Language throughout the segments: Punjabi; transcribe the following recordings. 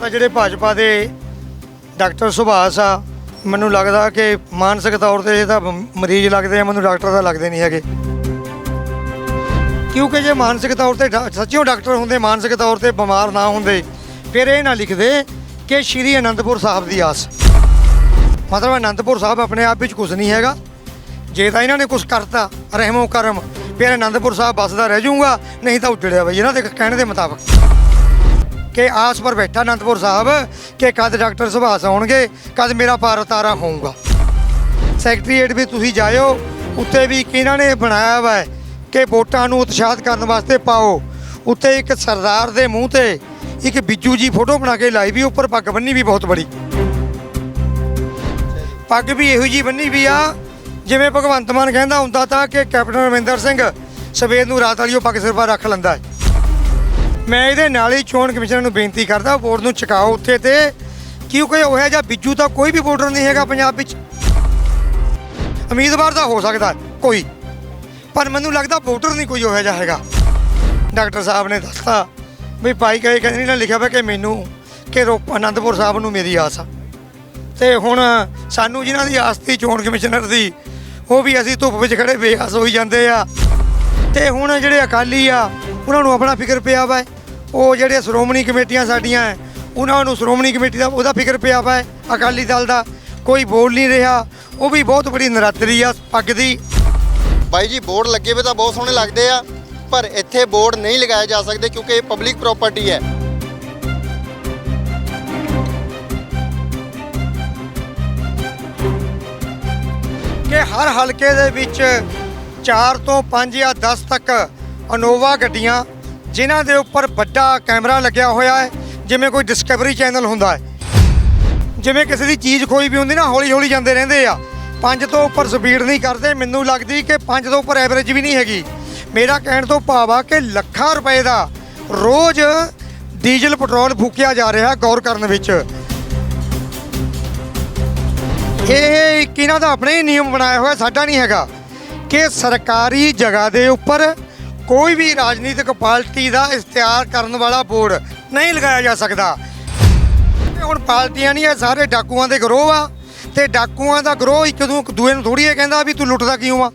ਤਾਂ ਜਿਹੜੇ ਭਾਜਪਾ ਦੇ ਡਾਕਟਰ ਸੁਭਾਸ਼ ਆ, ਮੈਨੂੰ ਲੱਗਦਾ ਕਿ ਮਾਨਸਿਕ ਤੌਰ ਤੇ ਇਹ ਤਾਂ ਮਰੀਜ਼ ਲੱਗਦੇ ਆ, ਮੈਨੂੰ ਡਾਕਟਰ ਤਾਂ ਲੱਗਦੇ ਨਹੀਂ ਹੈਗੇ। ਕਿਉਂਕਿ ਜੇ ਮਾਨਸਿਕ ਤੌਰ ਤੇ ਡਾ- ਸੱਚਿਓ ਡਾਕਟਰ ਹੁੰਦੇ, ਮਾਨਸਿਕ ਤੌਰ ਤੇ ਬਿਮਾਰ ਨਾ ਹੁੰਦੇ, ਫਿਰ ਇਹ ਨਾ ਲਿਖਦੇ ਕਿ ਸ਼੍ਰੀ ਅਨੰਦਪੁਰ ਸਾਹਿਬ ਦੀ ਆਸ। ਮਤਲਬ ਅਨੰਦਪੁਰ ਸਾਹਿਬ ਆਪਣੇ ਆਪ ਵਿੱਚ ਕੁਝ ਨਹੀਂ ਹੈਗਾ। ਜੇ ਤਾਂ ਇਹਨਾਂ ਨੇ ਕੁਝ ਕਰਤਾ, ਰਹਿਮੋ ਕਰਮ, ਫਿਰ ਅਨੰਦਪੁਰ ਸਾਹਿਬ ਬਸਦਾ ਰਹਿ ਜਾਊਗਾ, ਨਹੀਂ ਤਾਂ ਉੱਜੜਿਆ ਬਈ, ਇਹਨਾਂ ਦੇ ਕਹਿਣ ਦੇ ਮੁਤਾਬਕ। ਕਿ ਆਸ ਪਰ ਬੈਠਾ ਅਨੰਦਪੁਰ ਸਾਹਿਬ ਕਿ ਕਦ ਡਾਕਟਰ ਸੁਭਾਸ਼ ਆਉਣਗੇ, ਕਦ ਮੇਰਾ ਪਾਰ ਉਤਾਰਾ ਹੋਊਗਾ। ਸੈਕਟਰੀਏਟ ਵੀ ਤੁਸੀਂ ਜਾਇਓ, ਉੱਤੇ ਵੀ ਕਿਹਨਾਂ ਨੇ ਬਣਾਇਆ ਵਾ ਕਿ ਵੋਟਾਂ ਨੂੰ ਉਤਸ਼ਾਹਿਤ ਕਰਨ ਵਾਸਤੇ ਪਾਓ। ਉੱਤੇ ਇੱਕ ਸਰਦਾਰ ਦੇ ਮੂੰਹ ਤੇ ਇੱਕ ਬਿੱਜੂ ਜੀ ਫੋਟੋ ਬਣਾ ਕੇ ਲਾਈ ਵੀ, ਉੱਪਰ ਪੱਗ ਬੰਨੀ ਵੀ ਬਹੁਤ ਬੜੀ। ਪੱਗ ਵੀ ਇਹੋ ਜੀ ਬੰਨੀ ਵੀ ਆ, ਜਿਵੇਂ ਭਗਵੰਤ ਮਾਨ ਕਹਿੰਦਾ ਹੁੰਦਾ ਤਾਂ ਕਿ ਕੈਪਟਨ ਅਮਰਿੰਦਰ ਸਿੰਘ ਸਵੇਰ ਨੂੰ ਰਾਤ ਵਾਲੀ ਉਹ ਪੱਗ ਸਿਰ 'ਤੇ ਰੱਖ ਲੈਂਦਾ ਹੈ। ਮੈਂ ਇਹਦੇ ਨਾਲ ਹੀ ਚੋਣ ਕਮਿਸ਼ਨਰ ਨੂੰ ਬੇਨਤੀ ਕਰਦਾ, ਵੋਟ ਨੂੰ ਚੁਕਾਓ ਉੱਥੇ ਤੇ। ਕਿਉਂਕਿ ਉਹ ਜਿਹਾ ਬਿੱਜੂ ਤਾਂ ਕੋਈ ਵੀ ਵੋਟਰ ਨਹੀਂ ਹੈਗਾ ਪੰਜਾਬ ਵਿੱਚ। ਉਮੀਦਵਾਰ ਤਾਂ ਹੋ ਸਕਦਾ, ਕੋਈ। ਪਰ ਮੈਨੂੰ ਲੱਗਦਾ ਵੋਟਰ ਨਹੀਂ ਕੋਈ ਉਹ ਜਿਹਾ ਹੈਗਾ। ਡਾਕਟਰ ਸਾਹਿਬ ਨੇ ਦੱਸਤਾ ਵੀ ਭਾਈ ਕਹੇ ਕਹਿੰਦੇ ਨਾ, ਲਿਖਿਆ ਵਾ ਕਿ ਮੈਨੂੰ, ਕਿ ਰੋਪ ਅਨੰਦਪੁਰ ਸਾਹਿਬ ਨੂੰ ਮੇਰੀ ਆਸ ਆ। ਤੇ ਹੁਣ ਸਾਨੂੰ ਜਿਨ੍ਹਾਂ ਦੀ ਆਸ ਸੀ ਚੋਣ ਕਮਿਸ਼ਨਰ ਦੀ, ਉਹ ਵੀ ਅਸੀਂ ਧੁੱਪ ਵਿੱਚ ਖੜੇ ਬੇਆਸ ਹੋਈ ਜਾਂਦੇ ਆ। ਤੇ ਹੁਣ ਜਿਹੜੇ ਅਕਾਲੀ ਆ, ਉਹਨਾਂ ਨੂੰ ਆਪਣਾ ਫਿਕਰ ਪਿਆ ਵਾ। ਉਹ ਜਿਹੜੇ ਸ਼੍ਰੋਮਣੀ ਕਮੇਟੀਆਂ ਸਾਡੀਆਂ ਹੈ, ਉਹਨਾਂ ਨੂੰ ਸ਼੍ਰੋਮਣੀ ਕਮੇਟੀ ਦਾ ਉਹਦਾ ਫਿਕਰ ਪਿਆ ਵਾ ਅਕਾਲੀ ਦਲ ਦਾ। ਕੋਈ ਬੋਲ ਨਹੀਂ ਰਿਹਾ। ਉਹ ਵੀ ਬਹੁਤ ਬੜੀ ਨਰਾਤਰੀ ਆ ਪੱਗ ਦੀ। ਬਾਈ ਜੀ ਬੋਰਡ ਲੱਗੇ ਹੋਏ ਤਾਂ ਬਹੁਤ ਸੋਹਣੇ ਲੱਗਦੇ ਆ ਪਰ ਇੱਥੇ ਬੋਰਡ ਨਹੀਂ ਲਗਾਏ ਜਾ ਸਕਦੇ ਕਿਉਂਕਿ ਇਹ ਪਬਲਿਕ ਪ੍ਰਾਪਰਟੀ ਹੈ। ਕਿ ਹਰ ਹਲਕੇ ਦੇ ਵਿੱਚ 4 ਤੋਂ 5 ਜਾਂ 10 ਤੱਕ ਅਨੋਵਾ ਗੱਡੀਆਂ ਜਿਨ੍ਹਾਂ ਦੇ ਉੱਪਰ ਵੱਡਾ ਕੈਮਰਾ ਲੱਗਿਆ ਹੋਇਆ ਹੈ, ਜਿਵੇਂ ਕੋਈ ਡਿਸਕਵਰੀ ਚੈਨਲ ਹੁੰਦਾ ਹੈ। ਜਿਵੇਂ ਕਿਸੇ ਦੀ ਚੀਜ਼ ਖੋਈ ਵੀ ਹੁੰਦੀ ਨਾ ਹੌਲੀ ਹੌਲੀ ਜਾਂਦੇ ਰਹਿੰਦੇ ਆ। ਪੰਜ ਤੋਂ ਉੱਪਰ ਸਪੀਡ ਨਹੀਂ ਕਰਦੇ, ਮੈਨੂੰ ਲੱਗਦੀ ਕਿ ਪੰਜ ਤੋਂ ਉੱਪਰ ਐਵਰੇਜ ਵੀ ਨਹੀਂ ਹੈਗੀ। ਮੇਰਾ ਕਹਿਣ ਤੋਂ ਭਾਵ ਆ ਕਿ ਲੱਖਾਂ ਰੁਪਏ ਦਾ ਰੋਜ਼ ਡੀਜ਼ਲ ਪੈਟਰੋਲ ਫੂਕਿਆ ਜਾ ਰਿਹਾ ਗੌਰ ਕਰਨ ਵਿੱਚ। ਇਹ ਇੱਕ ਇਹਨਾਂ ਦਾ ਆਪਣੇ ਹੀ ਨਿਯਮ ਬਣਾਇਆ ਹੋਇਆ, ਸਾਡਾ ਨਹੀਂ ਹੈਗਾ ਕਿ ਸਰਕਾਰੀ ਜਗ੍ਹਾ ਦੇ ਉੱਪਰ ਕੋਈ ਵੀ ਰਾਜਨੀਤਿਕ ਪਾਰਟੀ ਦਾ ਇਸ਼ਤਿਹਾਰ ਕਰਨ ਵਾਲਾ ਬੋਰਡ ਨਹੀਂ ਲਗਾਇਆ ਜਾ ਸਕਦਾ। ਹੁਣ ਪਾਰਟੀਆਂ ਨਹੀਂ, ਇਹ ਸਾਰੇ ਡਾਕੂਆਂ ਦੇ ਗਰੋਹ ਆ। ਤੇ ਡਾਕੂਆਂ ਦਾ ਗਰੋਹ ਇੱਕ ਦੂ ਦੂਏ ਨੂੰ ਥੋੜੀ ਇਹ ਕਹਿੰਦਾ ਵੀ ਤੂੰ ਲੁੱਟਦਾ ਕਿਉਂ ਆ?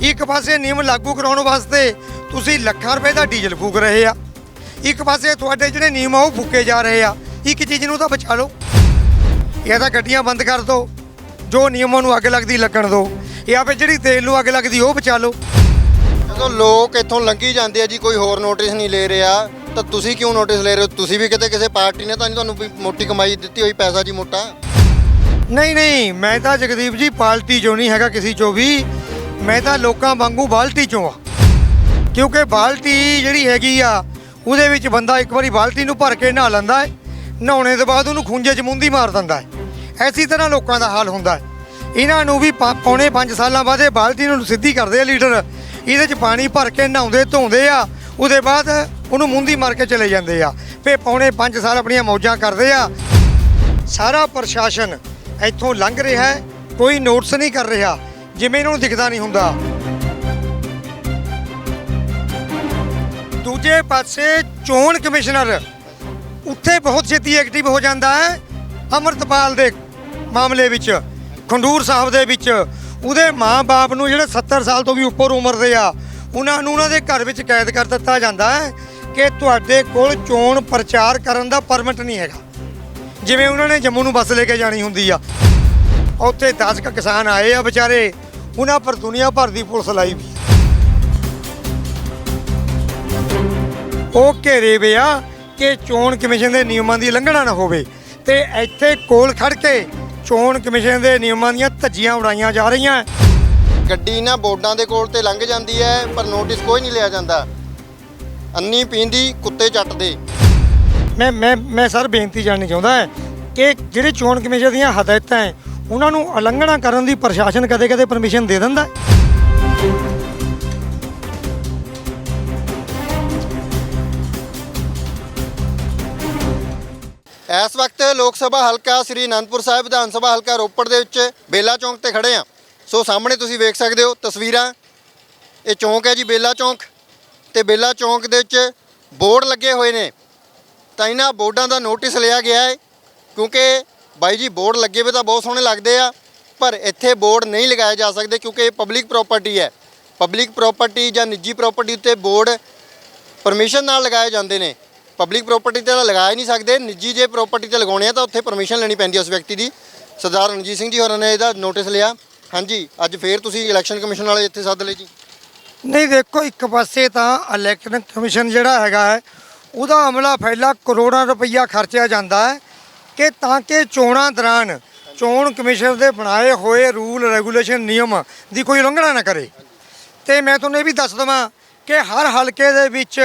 ਇੱਕ ਪਾਸੇ ਨਿਯਮ ਲਾਗੂ ਕਰਾਉਣ ਵਾਸਤੇ ਤੁਸੀਂ ਲੱਖਾਂ ਰੁਪਏ ਦਾ ਡੀਜ਼ਲ ਫੂਕ ਰਹੇ ਆ। ਇੱਕ ਪਾਸੇ ਤੁਹਾਡੇ ਜਿਹੜੇ ਨਿਯਮ ਆ, ਉਹ ਫੂਕੇ ਜਾ ਰਹੇ ਆ। ਇੱਕ ਚੀਜ਼ ਨੂੰ ਤਾਂ ਬਚਾ ਲਓ। ਜਾਂ ਤਾਂ ਗੱਡੀਆਂ ਬੰਦ ਕਰ ਦਿਓ। ਜੋ ਨਿਯਮਾਂ ਨੂੰ ਅੱਗ ਲੱਗਦੀ, ਲੱਗਣ ਦਿਓ। ਜਾਂ ਫਿਰ ਜਿਹੜੀ ਤੇਲ ਨੂੰ ਅੱਗ ਲੱਗਦੀ, ਉਹ ਬਚਾ ਲਓ। ਜਦੋਂ ਲੋਕ ਇੱਥੋਂ ਲੰਘੀ ਜਾਂਦੇ ਆ ਜੀ, ਕੋਈ ਹੋਰ ਨੋਟਿਸ ਨਹੀਂ ਲੈ ਰਿਹਾ, ਤਾਂ ਤੁਸੀਂ ਕਿਉਂ ਨੋਟਿਸ ਲੈ ਰਹੇ ਹੋ? ਤੁਸੀਂ ਵੀ ਕਿਤੇ ਕਿਸੇ ਪਾਰਟੀ ਨੇ ਤਾਂ ਨਹੀਂ ਤੁਹਾਨੂੰ ਵੀ ਮੋਟੀ ਕਮਾਈ ਦਿੱਤੀ ਹੋਈ, ਪੈਸਾ ਜੀ ਮੋਟਾ? ਨਹੀਂ ਨਹੀਂ, ਮੈਂ ਤਾਂ ਜਗਦੀਪ ਜੀ ਪਾਰਟੀ ਚੋਂ ਨਹੀਂ ਹੈਗਾ ਕਿਸੇ ਚੋਂ ਵੀ, ਮੈਂ ਤਾਂ ਲੋਕਾਂ ਵਾਂਗੂ ਬਾਲਟੀ ਚੋਂ ਆ। ਕਿਉਂਕਿ ਬਾਲਟੀ ਜਿਹੜੀ ਹੈਗੀ ਆ, ਉਹਦੇ ਵਿੱਚ ਬੰਦਾ ਇੱਕ ਵਾਰੀ ਬਾਲਟੀ ਨੂੰ ਭਰ ਕੇ ਨਹਾ ਲੈਂਦਾ ਹੈ, ਨਹਾਉਣੇ ਤੋਂ ਬਾਅਦ ਉਹਨੂੰ ਖੁੰਝੇ 'ਚ ਮੁੰਦੀ ਮਾਰ ਦਿੰਦਾ ਹੈ। ਐਸੀ ਤਰ੍ਹਾਂ ਲੋਕਾਂ ਦਾ ਹਾਲ ਹੁੰਦਾ ਹੈ। ਇਹਨਾਂ ਨੂੰ ਵੀ ਪਾ- ਪੌਣੇ 5 ਸਾਲਾਂ ਬਾਅਦ ਇਹ ਬਾਲਟੀ ਨੂੰ ਸਿੱਧੀ ਕਰਦੇ ਆ ਲੀਡਰ। ਇਹਦੇ 'ਚ ਪਾਣੀ ਭਰ ਕੇ ਨਹਾਉਂਦੇ, ਧੋਂਦੇ ਆ, ਉਹਦੇ ਬਾਅਦ ਉਹਨੂੰ ਮੁੰਦੀ ਮਾਰ ਕੇ ਚਲੇ ਜਾਂਦੇ ਆ। ਫੇ ਪੌਣੇ 5 ਸਾਲ ਆਪਣੀਆਂ ਮੌਜਾਂ ਕਰਦੇ ਆ। ਸਾਰਾ ਪ੍ਰਸ਼ਾਸਨ ਇੱਥੋਂ ਲੰਘ ਰਿਹਾ ਹੈ, ਕੋਈ ਨੋਟਿਸ ਨਹੀਂ ਕਰ ਰਿਹਾ, ਜਿਵੇਂ ਇਹਨਾਂ ਨੂੰ ਦਿਖਦਾ ਨਹੀਂ ਹੁੰਦਾ। ਦੂਜੇ ਪਾਸੇ ਚੋਣ ਕਮਿਸ਼ਨਰ, ਉੱਥੇ ਬਹੁਤ ਛੇਤੀ ਐਕਟਿਵ ਹੋ ਜਾਂਦਾ ਹੈ, ਅਮਰਤਪਾਲ ਦੇ ਮਾਮਲੇ ਵਿੱਚ, ਖੰਡੂਰ ਸਾਹਿਬ ਦੇ ਵਿੱਚ। ਉਹਦੇ ਮਾਂ-ਬਾਪ ਨੂੰ ਜਿਹੜੇ 70 ਸਾਲ ਤੋਂ ਵੀ ਉੱਪਰ ਉਮਰ ਦੇ ਆ, ਉਹਨਾਂ ਨੂੰ ਉਹਨਾਂ ਦੇ ਘਰ ਵਿੱਚ ਕੈਦ ਕਰ ਦਿੱਤਾ ਜਾਂਦਾ ਹੈ ਕਿ ਤੁਹਾਡੇ ਕੋਲ ਚੋਣ ਪ੍ਰਚਾਰ ਕਰਨ ਦਾ ਪਰਮਿਟ ਨਹੀਂ ਹੈਗਾ। ਜਿਵੇਂ ਉਹਨਾਂ ਨੇ ਜੰਮੂ ਨੂੰ ਬੱਸ ਲੈ ਕੇ ਜਾਣੀ ਹੁੰਦੀ ਆ। ਉੱਥੇ 10 ਕੁ ਕਿਸਾਨ ਆਏ ਆ ਵਿਚਾਰੇ, ਉਹਨਾਂ ਪਰ ਦੁਨੀਆ ਭਰ ਦੀ ਪੁਲਿਸ ਲਾਈ ਵੀ ਉਹ ਘੇਰੇ ਵੇ ਆ ਕਿ ਚੋਣ ਕਮਿਸ਼ਨ ਦੇ ਨਿਯਮਾਂ ਦੀ ਉਲੰਘਣਾ ਨਾ ਹੋਵੇ ਤੇ ਇੱਥੇ ਕੋਲ ਖੜ ਕੇ ਚੋਣ ਕਮਿਸ਼ਨ ਦੇ ਨਿਯਮਾਂ ਦੀਆਂ ਧੱਜੀਆਂ ਉਡਾਈਆਂ ਜਾ ਰਹੀਆਂ। ਗੱਡੀ ਨਾ ਬੋਰਡਾਂ ਦੇ ਕੋਲ ਤੇ ਲੰਘ ਜਾਂਦੀ ਹੈ ਪਰ ਨੋਟਿਸ ਕੋਈ ਨਹੀਂ ਲਿਆ ਜਾਂਦਾ। ਅੰਨੀ ਪੀਂਦੀ ਕੁੱਤੇ ਚੱਟਦੇ। ਮੈਂ ਮੈਂ ਮੈਂ ਸਰ ਬੇਨਤੀ ਜਾਣਨੀ ਚਾਹੁੰਦਾ ਹੈ ਕਿ ਜਿਹੜੇ ਚੋਣ ਕਮਿਸ਼ਨ ਦੀਆਂ ਹਦਾਇਤਾਂ ਹੈ ਉਹਨਾਂ ਨੂੰ ਉਲੰਘਣਾ ਕਰਨ ਦੀ ਪ੍ਰਸ਼ਾਸਨ ਕਦੇ-ਕਦੇ ਪਰਮਿਸ਼ਨ ਦੇ ਦਿੰਦਾ ਹੈ। ਇਸ ਵਕਤ ਲੋਕ ਸਭਾ ਹਲਕਾ ਸ੍ਰੀ ਅਨੰਦਪੁਰ ਸਾਹਿਬ ਵਿਧਾਨ ਸਭਾ ਹਲਕਾ ਰੋਪੜ ਦੇ ਵਿੱਚ ਬੇਲਾ ਚੌਂਕ ਤੇ ਖੜੇ ਆ ਸੋ ਸਾਹਮਣੇ ਤੁਸੀਂ ਵੇਖ ਸਕਦੇ ਹੋ ਤਸਵੀਰਾਂ। ਇਹ ਚੌਂਕ ਹੈ ਜੀ ਬੇਲਾ ਚੌਂਕ ਤੇ ਬੇਲਾ ਚੌਂਕ ਦੇ ਵਿੱਚ ਬੋਰਡ ਲੱਗੇ ਹੋਏ ਨੇ। ਤਾਂ ਇਹਨਾਂ ਬੋਰਡਾਂ ਦਾ ਨੋਟਿਸ ਲਿਆ ਗਿਆ ਹੈ ਕਿਉਂਕਿ ਬਾਈ ਜੀ ਬੋਰਡ ਲੱਗੇ ਹੋਏ ਤਾਂ ਬਹੁਤ ਸੋਹਣੇ ਲੱਗਦੇ ਆ, ਪਰ ਇੱਥੇ ਬੋਰਡ ਨਹੀਂ ਲਗਾਏ ਜਾ ਸਕਦੇ ਕਿਉਂਕਿ ਇਹ ਪਬਲਿਕ ਪ੍ਰਾਪਰਟੀ ਹੈ। ਪਬਲਿਕ ਪ੍ਰਾਪਰਟੀ ਜਾਂ ਨਿੱਜੀ ਪ੍ਰਾਪਰਟੀ ਉੱਤੇ ਬੋਰਡ ਪਰਮਿਸ਼ਨ ਨਾਲ ਲਗਾਏ ਜਾਂਦੇ ਨੇ। ਪਬਲਿਕ ਪ੍ਰਾਪਰਟੀ ਤੇ ਤਾਂ ਲਗਾ ਹੀ ਨਹੀਂ ਸਕਦੇ, ਨਿੱਜੀ ਜੇ ਪ੍ਰਾਪਰਟੀ ਤੇ ਲਗਾਉਣੇ ਆ ਤਾਂ ਉੱਥੇ ਪਰਮਿਸ਼ਨ ਲੈਣੀ ਪੈਂਦੀ ਹੈ ਉਸ ਵਿਅਕਤੀ ਦੀ। ਸਰਦਾਰ ਰਣਜੀਤ ਸਿੰਘ ਜੀ ਹੋਰਾਂ ਨੇ ਇਹਦਾ ਨੋਟਿਸ ਲਿਆ। ਹਾਂਜੀ, ਅੱਜ ਫੇਰ ਤੁਸੀਂ ਇਲੈਕਸ਼ਨ ਕਮਿਸ਼ਨ ਵਾਲੇ ਇੱਥੇ ਸੱਦ ਲਏ ਜੀ? ਨਹੀਂ, ਦੇਖੋ, ਇੱਕ ਪਾਸੇ ਤਾਂ ਇਲੈਕਸ਼ਨ ਕਮਿਸ਼ਨ ਜਿਹੜਾ ਹੈਗਾ ਹੈ, ਉਹਦਾ ਅਮਲਾ ਫੈਲਾ ਕਰੋੜਾਂ ਰੁਪਈਆ ਖਰਚਿਆ ਜਾਂਦਾ ਹੈ ਕਿ ਤਾਂ ਕਿ ਚੋਣਾਂ ਦੌਰਾਨ ਚੋਣ ਕਮਿਸ਼ਨ ਦੇ ਬਣਾਏ ਹੋਏ ਰੂਲ ਰੈਗੂਲੇਸ਼ਨ ਨਿਯਮ ਦੀ ਕੋਈ ਉਲੰਘਣਾ ਨਾ ਕਰੇ। ਤੇ ਮੈਂ ਤੁਹਾਨੂੰ ਇਹ ਵੀ ਦੱਸ ਦਵਾਂ ਕਿ ਹਰ ਹਲਕੇ ਦੇ ਵਿੱਚ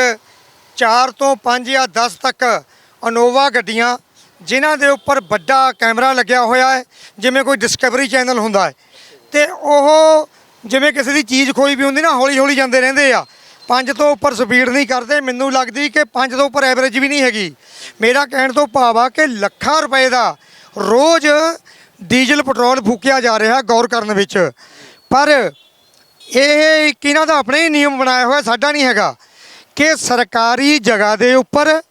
4 ਤੋਂ 5 ਜਾਂ 10 ਤੱਕ ਅਨੋਵਾ ਗੱਡੀਆਂ, ਜਿਨ੍ਹਾਂ ਦੇ ਉੱਪਰ ਵੱਡਾ ਕੈਮਰਾ ਲੱਗਿਆ ਹੋਇਆ ਹੈ, ਜਿਵੇਂ ਕੋਈ ਡਿਸਕਵਰੀ ਚੈਨਲ ਹੁੰਦਾ ਹੈ। ਤੇ ਉਹ ਜਿਵੇਂ ਕਿਸੇ ਦੀ ਚੀਜ਼ ਖੋਈ ਵੀ ਹੁੰਦੀ ਨਾ ਹੌਲੀ ਹੌਲੀ ਜਾਂਦੇ ਰਹਿੰਦੇ ਆ। ਪੰਜ ਤੋਂ ਉੱਪਰ ਸਪੀਡ ਨਹੀਂ ਕਰਦੇ, ਮੈਨੂੰ ਲੱਗਦੀ ਕਿ ਪੰਜ ਤੋਂ ਉੱਪਰ ਐਵਰੇਜ ਵੀ ਨਹੀਂ ਹੈਗੀ। ਮੇਰਾ ਕਹਿਣ ਤੋਂ ਭਾਵ ਆ ਕਿ ਲੱਖਾਂ ਰੁਪਏ ਦਾ ਰੋਜ਼ ਡੀਜ਼ਲ, ਪੈਟਰੋਲ ਫੂਕਿਆ ਜਾ ਰਿਹਾ ਗੌਰ ਕਰਨ ਵਿੱਚ। ਪਰ ਇਹ ਇੱਕ ਇਹਨਾਂ ਦਾ ਆਪਣੇ ਹੀ ਨਿਯਮ ਬਣਾਇਆ ਹੋਇਆ, ਸਾਡਾ ਨਹੀਂ ਹੈਗਾ। ਕਿ ਸਰਕਾਰੀ ਜਗ੍ਹਾ ਦੇ ਉੱਪਰ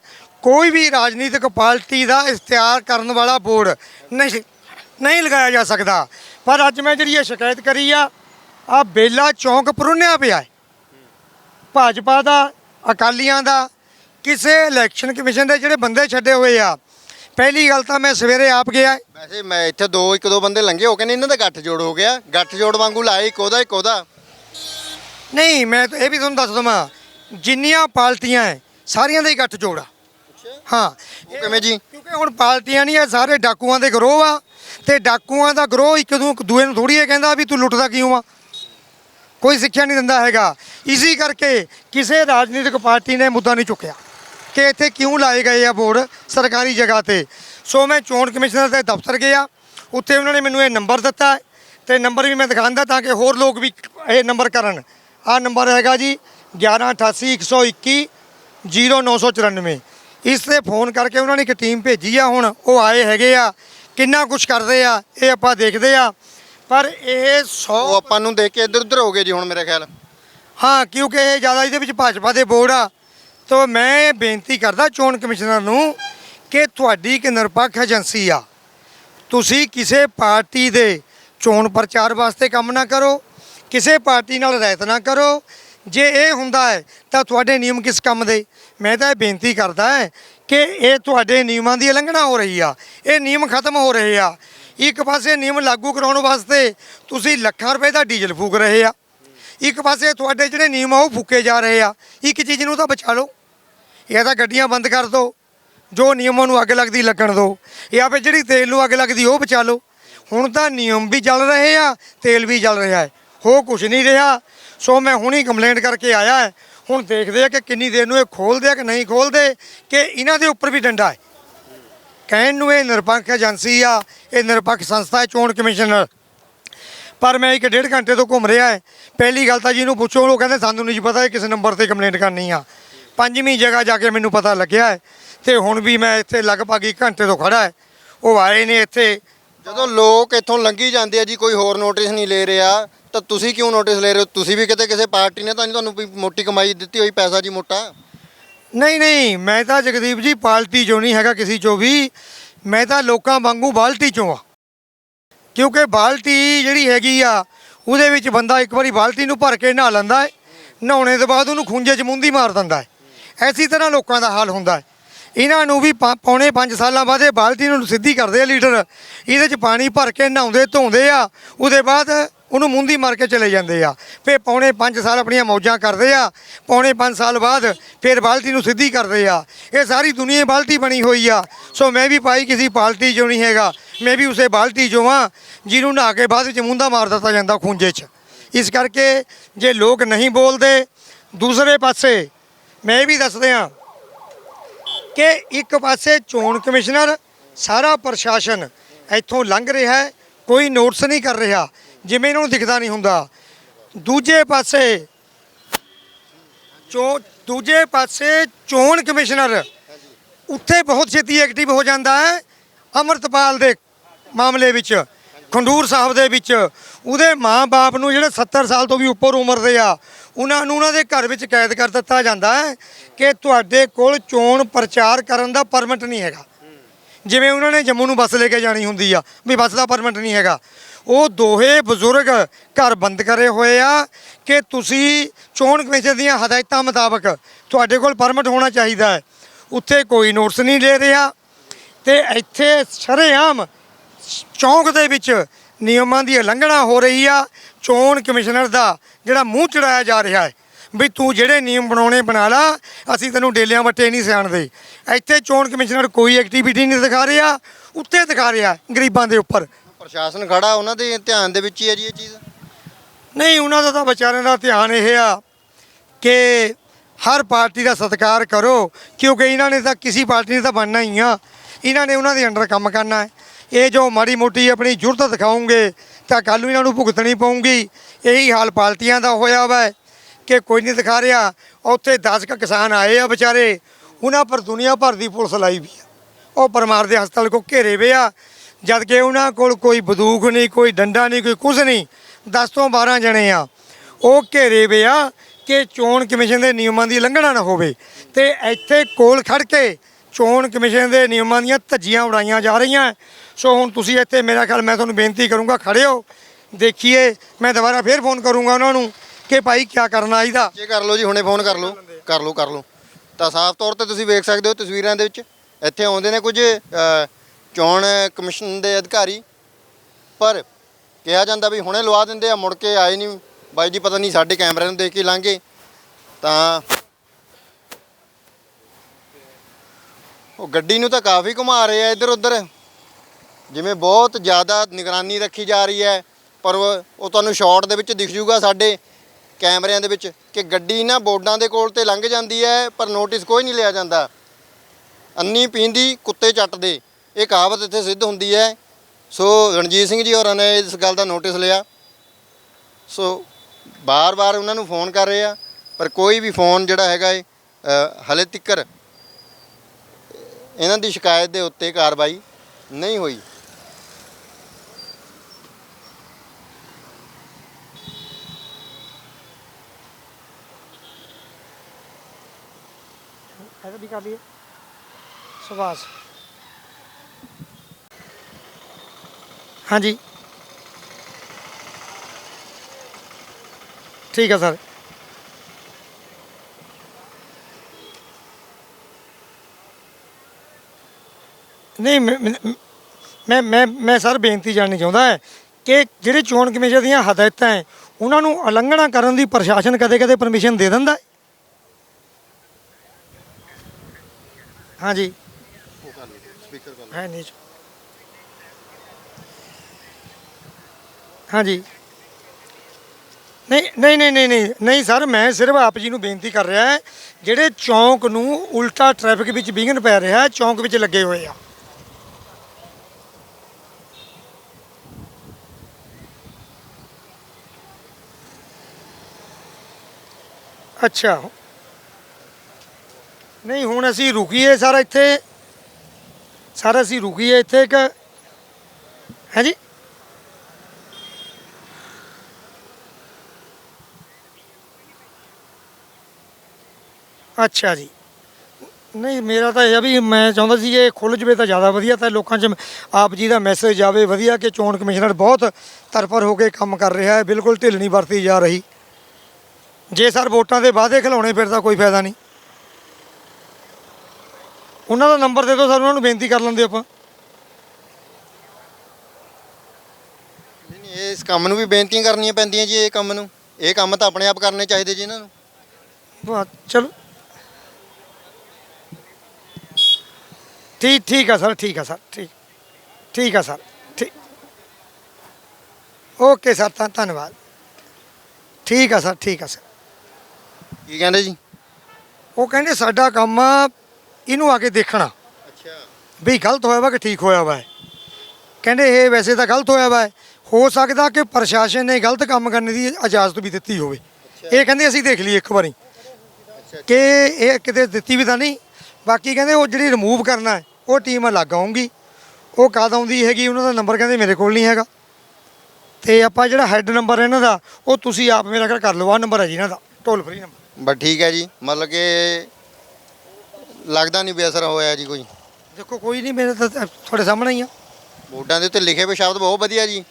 ਕੋਈ ਵੀ ਰਾਜਨੀਤਿਕ ਪਾਰਟੀ ਦਾ ਇਸ਼ਤਿਹਾਰ ਕਰਨ ਵਾਲਾ ਬੋਰਡ ਨਹੀਂ ਨਹੀਂ ਲਗਾਇਆ ਜਾ ਸਕਦਾ। ਪਰ ਅੱਜ ਮੈਂ ਜਿਹੜੀ ਇਹ ਸ਼ਿਕਾਇਤ ਕਰੀ ਆ ਆ ਬੇਲਾ ਚੌਂਕ ਪਰੁੰਨਿਆ ਪਿਆ ਹੈ। ਭਾਜਪਾ ਦਾ ਅਕਾਲੀਆਂ ਦਾ ਕਿਸੇ ਇਲੈਕਸ਼ਨ ਕਮਿਸ਼ਨ ਦੇ ਜਿਹੜੇ ਬੰਦੇ ਛੱਡੇ ਹੋਏ ਆ। ਪਹਿਲੀ ਗੱਲ ਤਾਂ ਮੈਂ ਸਵੇਰੇ ਆਪ ਗਿਆ। ਵੈਸੇ ਮੈਂ ਇੱਥੇ ਦੋ ਇੱਕ ਦੋ ਬੰਦੇ ਲੰਘੇ ਹੋ ਕਹਿੰਦੇ ਇਹਨਾਂ ਦਾ ਗੱਠ ਜੋੜ ਹੋ ਗਿਆ। ਗੱਠ ਜੋੜ ਵਾਂਗੂ ਲਾਏ ਇੱਕ ਉਹਦਾ ਇੱਕ ਉਹਦਾ ਨਹੀਂ ਮੈਂ ਤਾਂ ਇਹ ਵੀ ਤੁਹਾਨੂੰ ਦੱਸ ਦਵਾਂ। ਜਿੰਨੀਆਂ ਪਾਰਟੀਆਂ ਹੈ ਸਾਰੀਆਂ ਦਾ ਹੀ ਗੱਠ ਜੋੜਾ ਹਾਂ। ਉਹ ਕਿਵੇਂ ਜੀ? ਕਿਉਂਕਿ ਹੁਣ ਪਾਰਟੀਆਂ ਨਹੀਂ ਇਹ ਸਾਰੇ ਡਾਕੂਆਂ ਦੇ ਗਰੋਹ ਆ ਤੇ ਡਾਕੂਆਂ ਦਾ ਗਰੋਹ ਇੱਕ ਦੂ ਦੂਏ ਨੂੰ ਥੋੜੀ ਇਹ ਕਹਿੰਦਾ ਵੀ ਤੂੰ ਲੁੱਟਦਾ ਕਿਉਂ ਆ? ਕੋਈ ਸਿੱਖਿਆ ਨਹੀਂ ਦਿੰਦਾ ਹੈਗਾ। ਇਸੇ ਕਰਕੇ ਕਿਸੇ ਰਾਜਨੀਤਿਕ ਪਾਰਟੀ ਨੇ ਮੁੱਦਾ ਨਹੀਂ ਚੁੱਕਿਆ ਕਿ ਇੱਥੇ ਕਿਉਂ ਲਾਏ ਗਏ ਆ ਬੋਰਡ ਸਰਕਾਰੀ ਜਗ੍ਹਾ ਤੇ। ਸੋ ਮੈਂ ਚੋਣ ਕਮਿਸ਼ਨਰ ਦੇ ਦਫ਼ਤਰ ਗਿਆ ਉੱਥੇ ਉਹਨਾਂ ਨੇ ਮੈਨੂੰ ਇਹ ਨੰਬਰ ਦਿੱਤਾ ਤੇ ਨੰਬਰ ਵੀ ਮੈਂ ਦਿਖਾਉਂਦਾ ਤਾਂ ਕਿ ਹੋਰ ਲੋਕ ਵੀ ਇਹ ਨੰਬਰ ਕਰਨ। ਆਹ ਨੰਬਰ ਹੈਗਾ ਜੀ 1188121 0994 ਇਸ ਤੇ ਫੋਨ ਕਰਕੇ ਉਹਨਾਂ ਨੇ ਇੱਕ ਟੀਮ ਭੇਜੀ ਆ ਹੁਣ ਉਹ ਆਏ ਹੈਗੇ ਆ। ਕਿੰਨਾ ਕੁਝ ਕਰਦੇ ਆ ਇਹ ਆਪਾਂ ਦੇਖਦੇ ਆ। ਪਰ ਇਹ 100 ਉਹ ਆਪਾਂ ਨੂੰ ਦੇਖ ਕੇ ਇੱਧਰ ਉੱਧਰ ਹੋ ਗਏ ਜੀ ਹੁਣ ਮੇਰੇ ਖਿਆਲ। ਹਾਂ ਕਿਉਂਕਿ ਇਹ ਜ਼ਿਆਦਾ ਇਹਦੇ ਵਿੱਚ ਭਾਜਪਾ ਦੇ ਬੋਰਡ ਆ। ਤਾਂ ਮੈਂ ਬੇਨਤੀ ਕਰਦਾ ਚੋਣ ਕਮਿਸ਼ਨਰ ਨੂੰ ਕਿ ਤੁਹਾਡੀ ਇੱਕ ਨਿਰਪੱਖ ਏਜੰਸੀ ਆ। ਤੁਸੀਂ ਕਿਸੇ ਪਾਰਟੀ ਦੇ ਚੋਣ ਪ੍ਰਚਾਰ ਵਾਸਤੇ ਕੰਮ ਨਾ ਕਰੋ ਕਿਸੇ ਪਾਰਟੀ ਨਾਲ ਰਹਿਤ ਨਾ ਕਰੋ ਜੇ ਇਹ ਹੁੰਦਾ ਹੈ, ਤਾਂ ਤੁਹਾਡੇ ਨਿਯਮ ਕਿਸ ਕੰਮ ਦੇ? ਮੈਂ ਤਾਂ ਇਹ ਬੇਨਤੀ ਕਰਦਾ ਹੈ ਕਿ ਇਹ ਤੁਹਾਡੇ ਨਿਯਮਾਂ ਦੀ ਉਲੰਘਣਾ ਹੋ ਰਹੀ ਆ। ਇਹ ਨਿਯਮ ਖਤਮ ਹੋ ਰਹੇ ਆ। ਇੱਕ ਪਾਸੇ ਨਿਯਮ ਲਾਗੂ ਕਰਾਉਣ ਵਾਸਤੇ ਤੁਸੀਂ ਲੱਖਾਂ ਰੁਪਏ ਦਾ ਡੀਜ਼ਲ ਫੂਕ ਰਹੇ ਆ। ਇੱਕ ਪਾਸੇ ਤੁਹਾਡੇ ਜਿਹੜੇ ਨਿਯਮ ਆ, ਉਹ ਫੂਕੇ ਜਾ ਰਹੇ ਆ। ਇੱਕ ਚੀਜ਼ ਨੂੰ ਤਾਂ ਬਚਾ ਲਓ। ਇਹ ਤਾਂ ਗੱਡੀਆਂ ਬੰਦ ਕਰ ਦਿਓ ਜੋ ਨਿਯਮਾਂ ਨੂੰ ਅੱਗ ਲੱਗਦੀ, ਲੱਗਣ ਦਿਓ ਜਾਂ ਫਿਰ ਜਿਹੜੀ ਤੇਲ ਨੂੰ ਅੱਗ ਲੱਗਦੀ, ਉਹ ਬਚਾ ਲਓ। ਹੁਣ ਤਾਂ ਨਿਯਮ ਵੀ ਚੱਲ ਰਹੇ ਆ, ਤੇਲ ਵੀ ਚੱਲ ਰਿਹਾ ਹੈ। ਹੋ ਕੁਝ ਨਹੀਂ ਰਿਹਾ। ਸੋ ਮੈਂ ਹੁਣੀ ਕੰਪਲੇਂਟ ਕਰਕੇ ਆਇਆ ਹੈ। ਹੁਣ ਦੇਖਦੇ ਆ ਕਿ ਕਿੰਨੀ ਦੇਰ ਨੂੰ ਇਹ ਖੋਲਦੇ ਆ ਕਿ ਨਹੀਂ ਖੋਲਦੇ, ਕਿ ਇਹਨਾਂ ਦੇ ਉੱਪਰ ਵੀ ਡੰਡਾ ਹੈ। ਕਹਿਣ ਨੂੰ ਇਹ ਨਿਰਪੱਖ ਏਜੰਸੀ ਆ, ਇਹ ਨਿਰਪੱਖ ਸੰਸਥਾ ਹੈ, ਚੋਣ ਕਮਿਸ਼ਨਰ। ਪਰ ਮੈਂ ਇੱਕ ਡੇਢ ਘੰਟੇ ਤੋਂ ਘੁੰਮ ਰਿਹਾ ਹੈ। ਪਹਿਲੀ ਗੱਲ ਤਾਂ ਜਿਹਨੂੰ ਪੁੱਛੋ, ਉਹ ਕਹਿੰਦੇ, ਸਾਨੂੰ ਨਹੀਂ ਪਤਾ ਕਿਸ ਨੰਬਰ ਤੇ ਕੰਪਲੇਂਟ ਕਰਨੀ ਆ। ਪੰਜਵੀਂ ਜਗ੍ਹਾ ਜਾ ਕੇ ਮੈਨੂੰ ਪਤਾ ਲੱਗਿਆ ਹੈ ਤੇ ਹੁਣ ਵੀ ਮੈਂ ਇੱਥੇ ਲਗਭਗ ਇੱਕ ਘੰਟੇ ਤੋਂ ਖੜਾ ਹੈ। ਉਹ ਆਏ ਨੇ ਇੱਥੇ। ਜਦੋਂ ਲੋਕ ਇੱਥੋਂ ਲੰਘੀ ਜਾਂਦੇ ਆ ਜੀ, ਕੋਈ ਹੋਰ ਨੋਟਿਸ ਨਹੀਂ ਲੈ ਰਿਹਾ। ਤਾਂ ਤੁਸੀਂ ਕਿਉਂ ਨੋਟਿਸ ਲੈ ਰਹੇ ਹੋ? ਤੁਸੀਂ ਵੀ ਕਿਤੇ ਕਿਸੇ ਪਾਰਟੀ ਨੇ ਤਾਂ ਨਹੀਂ ਤੁਹਾਨੂੰ ਕੋਈ ਮੋਟੀ ਕਮਾਈ ਦਿੱਤੀ ਹੋਈ, ਪੈਸਾ ਜੀ ਮੋਟਾ? ਨਹੀਂ ਨਹੀਂ, ਮੈਂ ਤਾਂ ਜਗਦੀਪ ਜੀ ਪਾਰਟੀ ਚੋਂ ਨਹੀਂ ਹੈਗਾ ਕਿਸੇ ਚੋਂ ਵੀ। ਮੈਂ ਤਾਂ ਲੋਕਾਂ ਵਾਂਗੂ ਬਾਲਟੀ ਚੋਂ ਆ। ਕਿਉਂਕਿ ਬਾਲਟੀ ਜਿਹੜੀ ਹੈਗੀ ਆ, ਉਹਦੇ ਵਿੱਚ ਬੰਦਾ ਇੱਕ ਵਾਰੀ ਬਾਲਟੀ ਨੂੰ ਭਰ ਕੇ ਨਹਾ ਲੈਂਦਾ ਹੈ, ਨਹਾਉਣੇ ਤੋਂ ਬਾਅਦ ਉਹਨੂੰ ਖੁੰਝੇ 'ਚ ਮੁੰਦੀ ਮਾਰ ਦਿੰਦਾ ਹੈ। ਐਸੀ ਤਰ੍ਹਾਂ ਲੋਕਾਂ ਦਾ ਹਾਲ ਹੁੰਦਾ ਹੈ। ਇਹਨਾਂ ਨੂੰ ਵੀ ਪਾ- ਪੌਣੇ 5 ਸਾਲਾਂ ਬਾਅਦ ਇਹ ਬਾਲਟੀ ਨੂੰ ਸਿੱਧੀ ਕਰਦੇ ਆ ਲੀਡਰ। ਇਹਦੇ 'ਚ ਪਾਣੀ ਭਰ ਕੇ ਨਹਾਉਂਦੇ, ਧੋਂਦੇ ਆ। ਉਹਦੇ ਬਾਅਦ ਉਹਨੂੰ ਮੁੰਦੀ ਮਾਰ ਕੇ ਚਲੇ ਜਾਂਦੇ ਆ। ਫੇ ਪੌਣੇ 5 ਸਾਲ ਆਪਣੀਆਂ ਮੌਜਾਂ ਕਰਦੇ ਆ। ਪੌਣੇ 5 ਸਾਲ ਬਾਅਦ ਫਿਰ ਬਾਲਟੀ ਨੂੰ ਸਿੱਧੀ ਕਰਦੇ ਆ। ਇਹ ਸਾਰੀ ਦੁਨੀਆ ਬਾਲਟੀ ਬਣੀ ਹੋਈ ਆ। ਸੋ ਮੈਂ ਵੀ ਭਾਈ ਕਿਸੇ ਪਾਰਟੀ 'ਚੋਂ ਨਹੀਂ ਹੈਗਾ। ਮੈਂ ਵੀ ਉਸੇ ਬਾਲਟੀ 'ਚੋਂ ਆ, ਜਿਹਨੂੰ ਨਹਾ ਕੇ ਬਾਅਦ ਵਿੱਚ ਮੁੰਦਾ ਮਾਰ ਦਿੱਤਾ ਜਾਂਦਾ ਖੂੰਜੇ 'ਚ। ਇਸ ਕਰਕੇ ਜੇ ਲੋਕ ਨਹੀਂ ਬੋਲਦੇ, ਦੂਸਰੇ ਪਾਸੇ ਮੈਂ ਇਹ ਵੀ ਦੱਸਦੇ ਆ ਕਿ ਇੱਕ ਪਾਸੇ ਚੋਣ ਕਮਿਸ਼ਨਰ, ਸਾਰਾ ਪ੍ਰਸ਼ਾਸਨ ਇੱਥੋਂ ਲੰਘ ਰਿਹਾ ਹੈ, ਕੋਈ ਨੋਟਿਸ ਨਹੀਂ ਕਰ ਰਿਹਾ। ਜਿਵੇਂ ਇਹਨਾਂ ਨੂੰ ਦਿਖਦਾ ਨਹੀਂ ਹੁੰਦਾ। ਦੂਜੇ ਪਾਸੇ ਚੋ ਦੂਜੇ ਪਾਸੇ ਚੋਣ ਕਮਿਸ਼ਨਰ, ਉੱਥੇ ਬਹੁਤ ਛੇਤੀ ਐਕਟਿਵ ਹੋ ਜਾਂਦਾ ਹੈ ਅਮਰਤਪਾਲ ਦੇ ਮਾਮਲੇ ਵਿੱਚ, ਖੰਡੂਰ ਸਾਹਿਬ ਦੇ ਵਿੱਚ। ਉਹਦੇ ਮਾਂ-ਬਾਪ ਨੂੰ ਜਿਹੜੇ 70 ਸਾਲ ਤੋਂ ਵੀ ਉੱਪਰ ਉਮਰ ਦੇ ਆ, ਉਹਨਾਂ ਨੂੰ ਉਹਨਾਂ ਦੇ ਘਰ ਵਿੱਚ ਕੈਦ ਕਰ ਦਿੱਤਾ ਜਾਂਦਾ ਹੈ ਕਿ ਤੁਹਾਡੇ ਕੋਲ ਚੋਣ ਪ੍ਰਚਾਰ ਕਰਨ ਦਾ ਪਰਮਿਟ ਨਹੀਂ ਹੈਗਾ। ਜਿਵੇਂ ਉਹਨਾਂ ਨੇ ਜੰਮੂ ਨੂੰ ਬੱਸ ਲੈ ਕੇ ਜਾਣੀ ਹੁੰਦੀ ਆ, ਵੀ ਬੱਸ ਦਾ ਪਰਮਿਟ ਨਹੀਂ ਹੈਗਾ। ਉਹ ਦੋਹੇ ਬਜ਼ੁਰਗ ਘਰ ਬੰਦ ਕਰੇ ਹੋਏ ਆ ਕਿ ਤੁਸੀਂ ਚੋਣ ਕਮਿਸ਼ਨ ਦੀਆਂ ਹਦਾਇਤਾਂ ਮੁਤਾਬਕ ਤੁਹਾਡੇ ਕੋਲ ਪਰਮਿਟ ਹੋਣਾ ਚਾਹੀਦਾ ਹੈ। ਉੱਥੇ ਕੋਈ ਨੋਟਿਸ ਨਹੀਂ ਲੈ ਰਿਹਾ ਤੇ ਇੱਥੇ ਸ਼ਰੇਆਮ ਚੌਂਕ ਦੇ ਵਿੱਚ ਨਿਯਮਾਂ ਦੀ ਉਲੰਘਣਾ ਹੋ ਰਹੀ ਆ। ਚੋਣ ਕਮਿਸ਼ਨਰ ਦਾ ਜਿਹੜਾ ਮੂੰਹ ਚੜਾਇਆ ਜਾ ਰਿਹਾ ਹੈ ਵੀ ਤੂੰ ਜਿਹੜੇ ਨਿਯਮ ਬਣਾਉਣੇ ਬਣਾ ਲਾ, ਅਸੀਂ ਤੈਨੂੰ ਡੇਲਿਆਂ ਵੱਟੇ ਨਹੀਂ ਸਿਆਣਦੇ ਇੱਥੇ ਚੋਣ ਕਮਿਸ਼ਨਰ ਕੋਈ ਐਕਟੀਵਿਟੀ ਨਹੀਂ ਦਿਖਾ ਰਿਹਾ, ਉੱਤੇ ਦਿਖਾ ਰਿਹਾ ਗਰੀਬਾਂ ਦੇ ਉੱਪਰ। ਪ੍ਰਸ਼ਾਸਨ ਖੜਾ, ਉਹਨਾਂ ਦੇ ਧਿਆਨ ਦੇ ਵਿੱਚ ਹੀ ਹੈ ਜੀ ਇਹ ਚੀਜ਼? ਨਹੀਂ, ਉਹਨਾਂ ਦਾ ਤਾਂ ਵਿਚਾਰਿਆਂ ਦਾ ਧਿਆਨ ਇਹ ਆ ਕਿ ਹਰ ਪਾਰਟੀ ਦਾ ਸਤਿਕਾਰ ਕਰੋ, ਕਿਉਂਕਿ ਇਹਨਾਂ ਨੇ ਤਾਂ ਕਿਸੇ ਪਾਰਟੀ ਨੇ ਤਾਂ ਬਣਨਾ ਹੀ ਆ। ਇਹਨਾਂ ਨੇ ਉਹਨਾਂ ਦੇ ਅੰਡਰ ਕੰਮ ਕਰਨਾ ਹੈ। ਇਹ ਜੋ ਮਾੜੀ ਮੋਟੀ ਆਪਣੀ ਜੁਰਤ ਦਿਖਾਉਂਗੇ, ਤਾਂ ਕੱਲ੍ਹ ਨੂੰ ਇਹਨਾਂ ਨੂੰ ਭੁਗਤਣੀ ਪਊਗੀ। ਇਹੀ ਹਾਲ ਪਾਰਟੀਆਂ ਦਾ ਹੋਇਆ ਵਾ ਕਿ ਕੋਈ ਨਹੀਂ ਦਿਖਾ ਰਿਹਾ। ਉੱਥੇ 10 ਕ ਕਿਸਾਨ ਆਏ ਆ ਵਿਚਾਰੇ, ਉਹਨਾਂ ਪਰ ਦੁਨੀਆ ਭਰ ਦੀ ਪੁਲਿਸ ਲਾਈ ਵੀ ਆ। ਉਹ ਪਰਮਾਰ ਦੇ ਹਸਪਤਾਲ ਕੋ ਘੇਰੇ ਵੇ ਆ। ਜਦ ਕਿ ਉਹਨਾਂ ਕੋਲ ਕੋਈ ਬੰਦੂਕ ਨਹੀਂ, ਕੋਈ ਡੰਡਾ ਨਹੀਂ, ਕੋਈ ਕੁਝ ਨਹੀਂ 10 ਤੋਂ 12 ਜਣੇ ਆ। ਉਹ ਘੇਰੇ ਵੇ ਆ ਕਿ ਚੋਣ ਕਮਿਸ਼ਨ ਦੇ ਨਿਯਮਾਂ ਦੀ ਉਲੰਘਣਾ ਨਾ ਹੋਵੇ ਤੇ ਇੱਥੇ ਕੋਲ ਖੜ ਕੇ ਚੋਣ ਕਮਿਸ਼ਨ ਦੇ ਨਿਯਮਾਂ ਦੀਆਂ ਧੱਜੀਆਂ ਉਡਾਈਆਂ ਜਾ ਰਹੀਆਂ। ਸੋ ਹੁਣ ਤੁਸੀਂ ਇੱਥੇ ਮੇਰਾ ਖਿਆਲ, ਮੈਂ ਤੁਹਾਨੂੰ ਬੇਨਤੀ ਕਰੂੰਗਾ, ਖੜਿਓ। ਦੇਖੀਏ, ਮੈਂ ਦੁਬਾਰਾ ਫੇਰ ਫੋਨ ਕਰੂੰਗਾ ਉਹਨਾਂ ਨੂੰ ਕਿ ਭਾਈ ਕੀ ਕਰਨਾ ਇਹਦਾ। ਜੇ ਕਰ ਲਓ ਜੀ, ਹੁਣੇ ਫੋਨ ਕਰ ਲਓ। ਕਰ ਲਓ ਕਰ ਲਓ। ਤਾਂ ਸਾਫ਼ ਤੌਰ ਤੇ ਤੁਸੀਂ ਵੇਖ ਸਕਦੇ ਹੋ ਤਸਵੀਰਾਂ ਦੇ ਵਿੱਚ। ਇੱਥੇ ਆਉਂਦੇ ਨੇ ਕੁਝ ਚੋਣ ਕਮਿਸ਼ਨ ਦੇ ਅਧਿਕਾਰੀ, ਪਰ ਕਿਹਾ ਜਾਂਦਾ ਵੀ ਹੁਣੇ ਲਵਾ ਦਿੰਦੇ ਆ, ਮੁੜ ਕੇ ਆਏ ਨਹੀਂ ਬਾਈ ਜੀ, ਪਤਾ ਨਹੀਂ ਸਾਡੇ ਕੈਮਰਿਆਂ ਨੂੰ ਦੇਖ ਕੇ ਲੰਘੇ ਤਾਂ ਉਹ ਗੱਡੀ ਨੂੰ ਤਾਂ ਕਾਫੀ ਘੁਮਾ ਰਹੇ ਆ ਇੱਧਰ ਉੱਧਰ ਜਿਵੇਂ ਬਹੁਤ ਜ਼ਿਆਦਾ ਨਿਗਰਾਨੀ ਰੱਖੀ ਜਾ ਰਹੀ ਹੈ, ਪਰ ਉਹ ਉਹ ਤੁਹਾਨੂੰ ਸ਼ਾਰਟ ਦੇ ਵਿੱਚ ਦਿਖ ਜੂਗਾ ਸਾਡੇ ਕੈਮਰਿਆਂ ਦੇ ਵਿੱਚ ਕਿ ਗੱਡੀ ਨਾ ਬੋਰਡਾਂ ਦੇ ਕੋਲ ਤੇ ਲੰਘ ਜਾਂਦੀ ਹੈ, ਪਰ ਨੋਟਿਸ ਕੋਈ ਨਹੀਂ ਲਿਆ ਜਾਂਦਾ। ਅੰਨੀ ਪੀਂਦੀ, ਕੁੱਤੇ ਚੱਟਦੇ। ਇਹ ਕਹਾਵਤ ਇੱਥੇ ਸਿੱਧ ਹੁੰਦੀ ਹੈ। ਸੋ ਰਣਜੀਤ ਸਿੰਘ ਜੀ ਹੋਰਾਂ ਨੇ ਇਸ ਗੱਲ ਦਾ ਨੋਟਿਸ ਲਿਆ। ਸੋ ਬਾਰ-ਬਾਰ ਉਹਨਾਂ ਨੂੰ ਫੋਨ ਕਰ ਰਹੇ ਆ, ਪਰ ਕੋਈ ਵੀ ਫੋਨ ਜਿਹੜਾ ਹੈਗਾ ਏ ਹਲੇ ਤੱਕਰ ਇਹਨਾਂ ਦੀ ਸ਼ਿਕਾਇਤ ਦੇ ਉੱਤੇ ਕਾਰਵਾਈ ਨਹੀਂ ਹੋਈ। ਐਸਾ ਵੀ ਕਰ ਲਈਏ ਸੁਭਾਸ਼। ਹਾਂਜੀ। ਠੀਕ ਆ ਸਰ। ਨਹੀਂ ਮੈਂ ਮੈਂ ਮੈਂ ਸਰ ਬੇਨਤੀ ਜਾਣਨੀ ਚਾਹੁੰਦਾ ਹੈ ਕਿ ਜਿਹੜੇ ਚੋਣ ਕਮਿਸ਼ਨ ਦੀਆਂ ਹਦਾਇਤਾਂ ਹੈ ਉਹਨਾਂ ਨੂੰ ਉਲੰਘਣਾ ਕਰਨ ਦੀ ਪ੍ਰਸ਼ਾਸਨ ਕਦੇ-ਕਦੇ ਪਰਮਿਸ਼ਨ ਦੇ ਦਿੰਦਾ ਹੈ? ਹਾਂਜੀ। ਹੈ ਨਹੀਂ ਹਾਂਜੀ। ਨਹੀਂ ਨਹੀਂ ਨਹੀਂ ਨਹੀਂ ਨਹੀਂ ਨਹੀਂ ਸਰ, ਮੈਂ ਸਿਰਫ ਆਪ ਜੀ ਨੂੰ ਬੇਨਤੀ ਕਰ ਰਿਹਾ ਹੈ, ਜਿਹੜੇ ਚੌਂਕ ਨੂੰ ਉਲਟਾ ਟ੍ਰੈਫਿਕ ਵਿੱਚ ਵਿਘਨ ਪੈ ਰਿਹਾ ਹੈ, ਚੌਂਕ ਵਿੱਚ ਲੱਗੇ ਹੋਏ ਆ। ਅੱਛਾ। ਨਹੀਂ, ਹੁਣ ਅਸੀਂ ਰੁਕੀਏ ਸਰ ਇੱਥੇ। ਸਰ, ਅਸੀਂ ਰੁਕੀਏ ਇੱਥੇ ਇੱਕ। ਹਾਂਜੀ। ਅੱਛਾ ਜੀ। ਨਹੀਂ ਮੇਰਾ ਤਾਂ ਇਹ ਆ ਵੀ ਮੈਂ ਚਾਹੁੰਦਾ ਸੀ ਇਹ ਖੁੱਲ ਜਵੇ ਤਾਂ ਜ਼ਿਆਦਾ ਵਧੀਆ ਤਾਂ ਲੋਕਾਂ 'ਚ ਆਪ ਜੀ ਦਾ ਮੈਸੇਜ ਜਾਵੇ ਵਧੀਆ ਕਿ ਚੋਣ ਕਮਿਸ਼ਨਰ ਬਹੁਤ ਤਰਫਰ ਹੋ ਕੇ ਕੰਮ ਕਰ ਰਿਹਾ ਹੈ ਬਿਲਕੁਲ ਢਿੱਲ ਨਹੀਂ ਵਰਤੀ ਜਾ ਰਹੀ। ਜੇ ਸਰ ਵੋਟਾਂ ਦੇ ਵਾਅਦੇ ਖਿਲਾਉਣੇ ਫਿਰ ਤਾਂ ਕੋਈ ਫਾਇਦਾ ਨਹੀਂ। ਉਹਨਾਂ ਦਾ ਨੰਬਰ ਦੇ ਦਿਓ ਸਰ ਉਹਨਾਂ ਨੂੰ ਬੇਨਤੀ ਕਰ ਲੈਂਦੇ ਆਪਾਂ। ਨਹੀਂ ਨਹੀਂ ਇਸ ਕੰਮ ਨੂੰ ਵੀ ਬੇਨਤੀਆਂ ਕਰਨੀਆਂ ਪੈਂਦੀਆਂ ਜੀ ਇਹ ਕੰਮ ਨੂੰ। ਇਹ ਕੰਮ ਤਾਂ ਆਪਣੇ ਆਪ ਕਰਨੇ ਚਾਹੀਦੇ ਜੀ ਇਹਨਾਂ ਨੂੰ। ਚਲੋ। ਠੀਕ ਠੀਕ ਆ ਸਰ ਠੀਕ ਆ ਸਰ ਠੀਕ ਠੀਕ ਆ ਸਰ ਠੀਕ। ਓਕੇ ਸਰ ਧੰਨ- ਧੰਨਵਾਦ। ਠੀਕ ਆ ਸਰ ਠੀਕ ਆ ਸਰ। ਕੀ ਕਹਿੰਦੇ ਜੀ? ਉਹ ਕਹਿੰਦੇ ਸਾਡਾ ਕੰਮ ਆ ਇਹਨੂੰ ਆ ਕੇ ਦੇਖਣਾ। ਅੱਛਾ। ਵੀ ਗਲਤ ਹੋਇਆ ਵਾ ਕਿ ਠੀਕ ਹੋਇਆ ਵਾ। ਕਹਿੰਦੇ ਇਹ ਵੈਸੇ ਤਾਂ ਗਲਤ ਹੋਇਆ ਵਾ। ਹੋ ਸਕਦਾ ਕਿ ਪ੍ਰਸ਼ਾਸਨ ਨੇ ਗਲਤ ਕੰਮ ਕਰਨ ਦੀ ਇਜਾਜ਼ਤ ਵੀ ਦਿੱਤੀ ਹੋਵੇ। ਇਹ ਕਹਿੰਦੇ ਅਸੀਂ ਦੇਖ ਲਈ ਇੱਕ ਵਾਰੀ। ਕਿ ਇਹ ਕਿਤੇ ਦਿੱਤੀ ਵੀ ਤਾਂ ਨਹੀਂ ਬਾਕੀ ਕਹਿੰਦੇ ਉਹ ਜਿਹੜੀ ਰਿਮੂਵ ਕਰਨਾ ਉਹ ਟੀਮ ਅਲੱਗ ਆਉਂਗੀ ਉਹ ਕਦ ਆਉਂਦੀ ਹੈਗੀ ਉਹਨਾਂ ਦਾ ਨੰਬਰ ਕਹਿੰਦੇ ਮੇਰੇ ਕੋਲ ਨਹੀਂ ਹੈਗਾ। ਤੇ ਆਪਾਂ ਜਿਹੜਾ ਹੈੱਡ ਨੰਬਰ ਇਹਨਾਂ ਦਾ ਉਹ ਤੁਸੀਂ ਆਪ ਮੇਰਾ ਖਿਆਲ ਕਰ ਲਓ ਆ ਨੰਬਰ ਹੈ ਜੀ ਇਹਨਾਂ ਦਾ ਟੋਲ ਫ੍ਰੀ ਨੰਬਰ ਬਸ ਠੀਕ ਹੈ ਜੀ ਮਤਲਬ ਕਿ ਲੱਗਦਾ ਨਹੀਂ ਵੀ ਅਸਰ ਹੋਇਆ ਜੀ ਕੋਈ। ਦੇਖੋ ਕੋਈ ਨਹੀਂ ਮੇਰੇ ਤਾਂ ਤੁਹਾਡੇ ਸਾਹਮਣੇ ਹੀ ਆ। ਬੋਰਡਾਂ ਦੇ ਉੱਤੇ ਲਿਖੇ ਹੋਏ ਸ਼ਬਦ ਬਹੁਤ ਵਧੀਆ ਜੀ।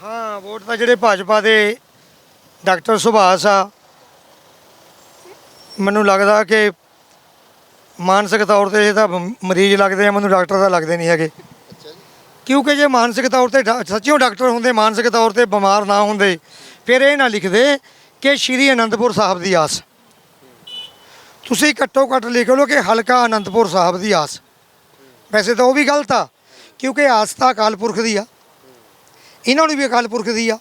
ਹਾਂ ਵੋਟ ਤਾਂ ਜਿਹੜੇ ਭਾਜਪਾ ਦੇ ਡਾਕਟਰ ਸੁਭਾਸ਼ ਆ ਮੈਨੂੰ ਲੱਗਦਾ ਕਿ ਮਾਨਸਿਕ ਤੌਰ ਤੇ ਇਹ ਤਾਂ ਮ- ਮਰੀਜ਼ ਲੱਗਦੇ ਆ ਮੈਨੂੰ ਡਾਕਟਰ ਤਾਂ ਲੱਗਦੇ ਨਹੀਂ ਹੈਗੇ। ਕਿਉਂਕਿ ਜੇ ਮਾਨਸਿਕ ਤੌਰ ਤੇ ਡਾ- ਸੱਚਿਓ ਡਾਕਟਰ ਹੁੰਦੇ ਮਾਨਸਿਕ ਤੌਰ ਤੇ ਬਿਮਾਰ ਨਾ ਹੁੰਦੇ ਫਿਰ ਇਹ ਨਾ ਲਿਖਦੇ ਕਿ ਸ਼੍ਰੀ ਅਨੰਦਪੁਰ ਸਾਹਿਬ ਦੀ ਆਸ। ਤੁਸੀਂ ਘੱਟੋ ਘੱਟ ਲਿਖ ਲਓ ਕਿ ਹਲਕਾ ਅਨੰਦਪੁਰ ਸਾਹਿਬ ਦੀ ਆਸ। ਵੈਸੇ ਤਾਂ ਉਹ ਵੀ ਗਲਤ ਆ ਕਿਉਂਕਿ ਆਸ ਤਾਂ ਅਕਾਲ ਪੁਰਖ ਦੀ ਆ। ਇਹਨਾਂ ਨੂੰ ਵੀ ਅਕਾਲ ਪੁਰਖ ਦੀ ਆ।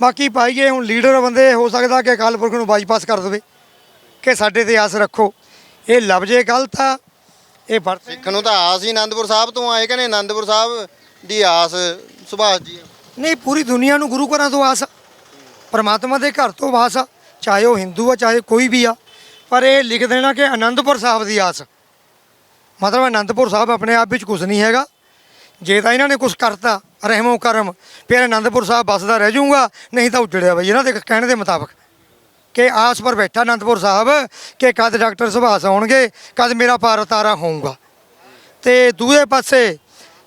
ਬਾਕੀ ਪਾਈਏ ਹੁਣ ਲੀਡਰ ਬੰਦੇ ਹੋ ਸਕਦਾ ਕਿ ਅਕਾਲ ਪੁਰਖ ਨੂੰ ਬਾਈਪਾਸ ਕਰ ਦੇਵੇ ਕਿ ਸਾਡੇ ਤੇ ਆਸ ਰੱਖੋ। ਇਹ ਲਫ਼ਜ਼ੇ ਗਲਤ ਆ ਇਹ ਵਰਤੇ ਸਿੱਖ ਨੂੰ ਤਾਂ ਆਸ ਹੀ ਆਨੰਦਪੁਰ ਸਾਹਿਬ ਤੋਂ ਆਏ ਕਹਿੰਦੇ ਆਨੰਦਪੁਰ ਸਾਹਿਬ ਦੀ ਆਸ ਸੁਭਾਸ਼ ਜੀ ਨਹੀਂ ਪੂਰੀ ਦੁਨੀਆ ਨੂੰ ਗੁਰੂ ਘਰਾਂ ਤੋਂ ਆਸ ਆ ਪਰਮਾਤਮਾ ਦੇ ਘਰ ਤੋਂ ਆਸ ਆ ਚਾਹੇ ਉਹ ਹਿੰਦੂ ਆ ਚਾਹੇ ਕੋਈ ਵੀ ਆ ਪਰ ਇਹ ਲਿਖ ਦੇਣਾ ਕਿ ਆਨੰਦਪੁਰ ਸਾਹਿਬ ਦੀ ਆਸ। ਮਤਲਬ ਆਨੰਦਪੁਰ ਸਾਹਿਬ ਆਪਣੇ ਆਪ ਵਿੱਚ ਕੁਝ ਨਹੀਂ ਹੈਗਾ ਜੇ ਤਾਂ ਇਹਨਾਂ ਨੇ ਕੁਝ ਕਰਤਾ ਰਹਿਮੋ ਕਰਮ ਫਿਰ ਆਨੰਦਪੁਰ ਸਾਹਿਬ ਬਸਦਾ ਰਹਿ ਜਾਊਗਾ ਨਹੀਂ ਤਾਂ ਉਜੜਿਆ ਬਈ ਇਹਨਾਂ ਦੇ ਕਹਿਣ ਦੇ ਮੁਤਾਬਕ। ਕਿ ਆਸ ਪਰ ਬੈਠਾ ਆਨੰਦਪੁਰ ਸਾਹਿਬ ਕਿ ਕਦ ਡਾਕਟਰ ਸੁਭਾਸ਼ ਆਉਣਗੇ ਕਦ ਮੇਰਾ ਪਾਰ ਉਤਾਰਾ ਹੋਊਗਾ। ਤੇ ਦੂਏ ਪਾਸੇ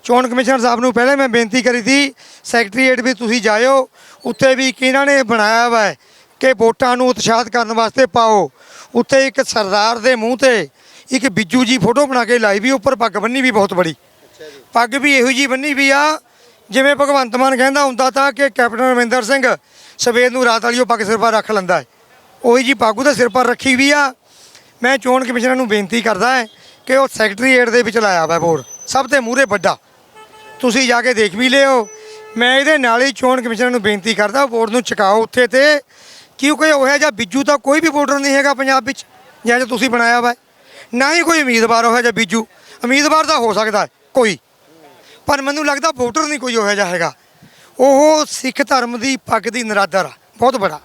ਚੋਣ ਕਮਿਸ਼ਨਰ ਸਾਹਿਬ ਨੂੰ ਪਹਿਲੇ ਮੈਂ ਬੇਨਤੀ ਕਰੀ ਸੀ ਸੈਕਟਰੀਏਟ ਵੀ ਤੁਸੀਂ ਜਾਇਓ ਉੱਥੇ ਵੀ ਕਿਹਨਾਂ ਨੇ ਬਣਾਇਆ ਵਾ ਕਿ ਵੋਟਾਂ ਨੂੰ ਉਤਸ਼ਾਹਿਤ ਕਰਨ ਵਾਸਤੇ ਪਾਓ। ਉੱਥੇ ਇੱਕ ਸਰਦਾਰ ਦੇ ਮੂੰਹ ਤੇ ਇੱਕ ਬਿੱਜੂ ਜੀ ਫੋਟੋ ਬਣਾ ਕੇ ਲਾਈ ਵੀ ਉੱਪਰ ਪੱਗ ਬੰਨੀ ਵੀ ਬਹੁਤ ਬੜੀ। ਪੱਗ ਵੀ ਇਹੋ ਜੀ ਬੰਨੀ ਵੀ ਆ ਜਿਵੇਂ ਭਗਵੰਤ ਮਾਨ ਕਹਿੰਦਾ ਹੁੰਦਾ ਤਾਂ ਕਿ ਕੈਪਟਨ ਅਮਰਿੰਦਰ ਸਿੰਘ ਸਵੇਰ ਨੂੰ ਰਾਤ ਵਾਲੀ ਉਹ ਪੱਗ ਸਿਰ ਪਰ ਰੱਖ ਲੈਂਦਾ ਹੈ। ਉਹੀ ਜੀ ਪੱਗ ਦੇ ਸਿਰ ਪਰ ਰੱਖੀ ਵੀ ਆ। ਮੈਂ ਚੋਣ ਕਮਿਸ਼ਨਰ ਨੂੰ ਬੇਨਤੀ ਕਰਦਾ ਹੈ ਕਿ ਉਹ ਸੈਕਟਰੀਏਟ ਦੇ ਵਿੱਚ ਲਾਇਆ ਵਾ ਬੋਰਡ। ਸਭ ਤੋਂ ਮੂਹਰੇ ਵੱਡਾ। ਤੁਸੀਂ ਜਾ ਕੇ ਦੇਖ ਵੀ ਲਿਓ। ਮੈਂ ਇਹਦੇ ਨਾਲ ਹੀ ਚੋਣ ਕਮਿਸ਼ਨਰ ਨੂੰ ਬੇਨਤੀ ਕਰਦਾ ਬੋਰਡ ਨੂੰ ਚੁਕਾਓ ਉੱਥੇ ਤੇ। ਕਿਉਂਕਿ ਉਹ ਜਿਹਾ ਬਿੱਜੂ ਤਾਂ ਕੋਈ ਵੀ ਵੋਟਰ ਨਹੀਂ ਹੈਗਾ ਪੰਜਾਬ ਵਿੱਚ ਜਾਂ ਜਿਹਾ ਤੁਸੀਂ ਬਣਾਇਆ ਵਾ। ਨਾ ਹੀ ਕੋਈ ਉਮੀਦਵਾਰ ਉਹ ਜਿਹਾ ਬਿੱਜੂ। ਉਮੀਦਵਾਰ ਤਾਂ ਹੋ ਸਕਦਾ ਕੋਈ। ਪਰ ਮੈਨੂੰ ਲੱਗਦਾ ਵੋਟਰ ਨਹੀਂ ਕੋਈ ਉਹ ਜਿਹਾ ਹੈਗਾ। ਉਹ ਸਿੱਖ ਧਰਮ ਦੀ ਪੱਗ ਦੀ ਨਰਾਦਰ ਆ। ਬਹੁਤ ਬੜਾ।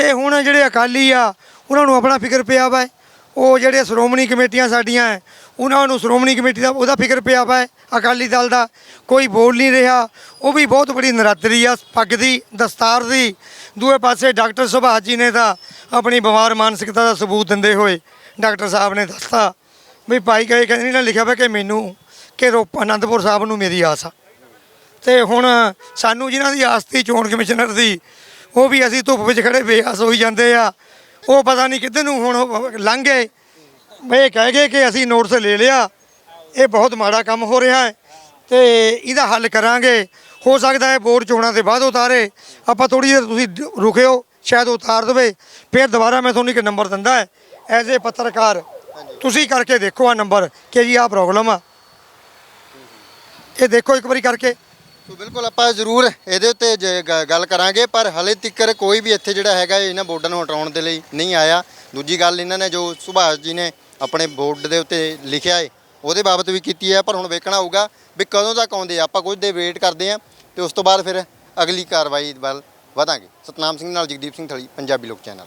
ਤੇ ਹੁਣ ਜਿਹੜੇ ਅਕਾਲੀ ਆ ਉਹਨਾਂ ਨੂੰ ਆਪਣਾ ਫਿਕਰ ਪਿਆ ਵਾ। ਹੈ। ਉਹ ਜਿਹੜੇ ਸ਼੍ਰੋਮਣੀ ਕਮੇਟੀਆਂ ਸਾਡੀਆਂ ਹੈ, ਉਹਨਾਂ ਨੂੰ ਸ਼੍ਰੋਮਣੀ ਕਮੇਟੀ ਦਾ ਉਹਦਾ ਫਿਕਰ ਪਿਆ ਵਾ ਹੈ, ਅਕਾਲੀ ਦਲ ਦਾ। ਕੋਈ ਬੋਲ ਨਹੀਂ ਰਿਹਾ। ਉਹ ਵੀ ਬਹੁਤ ਬੜੀ ਨਰਾਦਰੀ ਆ ਪੱਗ ਦੀ ਦਸਤਾਰ ਦੀ। ਦੂਏ ਪਾਸੇ ਡਾਕਟਰ ਸੁਭਾਸ਼ ਜੀ ਨੇ ਤਾਂ ਆਪਣੀ ਬਿਮਾਰ ਮਾਨਸਿਕਤਾ ਦਾ ਸਬੂਤ ਦਿੰਦੇ ਹੋਏ ਡਾਕਟਰ ਸਾਹਿਬ ਨੇ ਦੱਸਤਾ ਵੀ ਭਾਈ ਕਹੇ ਕਹਿੰਦੇ ਨਾ ਲਿਖਿਆ ਵਾ ਕਿ ਮੈਨੂੰ ਕਿ ਰੋਪ ਅਨੰਦਪੁਰ ਸਾਹਿਬ ਨੂੰ ਮੇਰੀ ਆਸ ਆ। ਤੇ ਹੁਣ ਸਾਨੂੰ ਜਿਨ੍ਹਾਂ ਦੀ ਆਸ ਤੀ ਚੋਣ ਕਮਿਸ਼ਨਰ ਦੀ ਉਹ ਵੀ ਅਸੀਂ ਧੁੱਪ ਵਿੱਚ ਖੜੇ ਬੇਆਸ ਹੋਈ ਜਾਂਦੇ ਆ। ਉਹ ਪਤਾ ਨਹੀਂ ਕਿੱਧਰ ਨੂੰ ਹੁਣ ਲੰਘ ਗਏ। ਇਹ ਕਹਿ ਗਏ ਕਿ ਅਸੀਂ ਨੋਟਿਸ ਲੈ ਲਿਆ। ਇਹ ਬਹੁਤ ਮਾੜਾ ਕੰਮ ਹੋ ਰਿਹਾ ਹੈ ਤੇ ਇਹਦਾ ਹੱਲ ਕਰਾਂਗੇ। ਹੋ ਸਕਦਾ ਹੈ ਬੋਰਡ ਚੋਣਾਂ ਦੇ ਬਾਅਦ ਉਤਾਰੇ। ਆਪਾਂ ਥੋੜੀ ਜਿਹੀ ਤੁਸੀਂ ਰੁਕਿਓ, ਸ਼ਾਇਦ ਉਤਾਰ ਦੇਵੇ। ਫਿਰ ਦੁਬਾਰਾ ਮੈਂ ਤੁਹਾਨੂੰ ਇੱਕ ਨੰਬਰ ਦਿੰਦਾ ਹੈ। ਐਜ਼ ਏ ਪੱਤਰਕਾਰ, ਤੁਸੀਂ ਕਰਕੇ ਦੇਖੋ ਆ ਨੰਬਰ ਕਿ ਜੀ ਆਹ ਪ੍ਰੋਬਲਮ ਆ। ਇਹ ਦੇਖੋ ਇੱਕ ਵਾਰੀ ਕਰਕੇ। ਸੋ ਬਿਲਕੁਲ ਆਪਾਂ ਜ਼ਰੂਰ ਇਹਦੇ ਉੱਤੇ ਜ- ਗ- ਗੱਲ ਕਰਾਂਗੇ, ਪਰ ਹਲੇ ਤੱਕ ਕੋਈ ਵੀ ਇੱਥੇ ਜਿਹੜਾ ਹੈਗਾ ਇਹਨਾਂ ਬੋਰਡਾਂ ਨੂੰ ਹਟਾਉਣ ਦੇ ਲਈ ਨਹੀਂ ਆਇਆ। ਦੂਜੀ ਗੱਲ ਇਹਨਾਂ ਨੇ ਜੋ ਸੁਭਾਸ਼ ਜੀ ਨੇ ਆਪਣੇ ਬੋਰਡ ਦੇ ਉੱਤੇ ਲਿਖਿਆ ਹੈ ਉਹਦੇ ਬਾਬਤ ਵੀ ਕੀਤੀ ਹੈ ਪਰ ਹੁਣ ਵੇਖਣਾ ਹੋਊਗਾ ਵੀ ਕਦੋਂ ਤੱਕ ਆਉਂਦੇ ਆ। ਆਪਾਂ ਕੁਝ ਦੇ ਵੇਟ ਕਰਦੇ ਆ ਤੇ ਉਸ ਤੋਂ ਬਾਅਦ ਫਿਰ ਅਗਲੀ ਕਾਰਵਾਈ ਵੱਲ ਵਧਾਂਗੇ। ਸਤਨਾਮ ਸਿੰਘ ਨਾਲ ਜਗਦੀਪ ਸਿੰਘ ਥਲੀ, ਪੰਜਾਬੀ ਲੋਕ ਚੈਨਲ।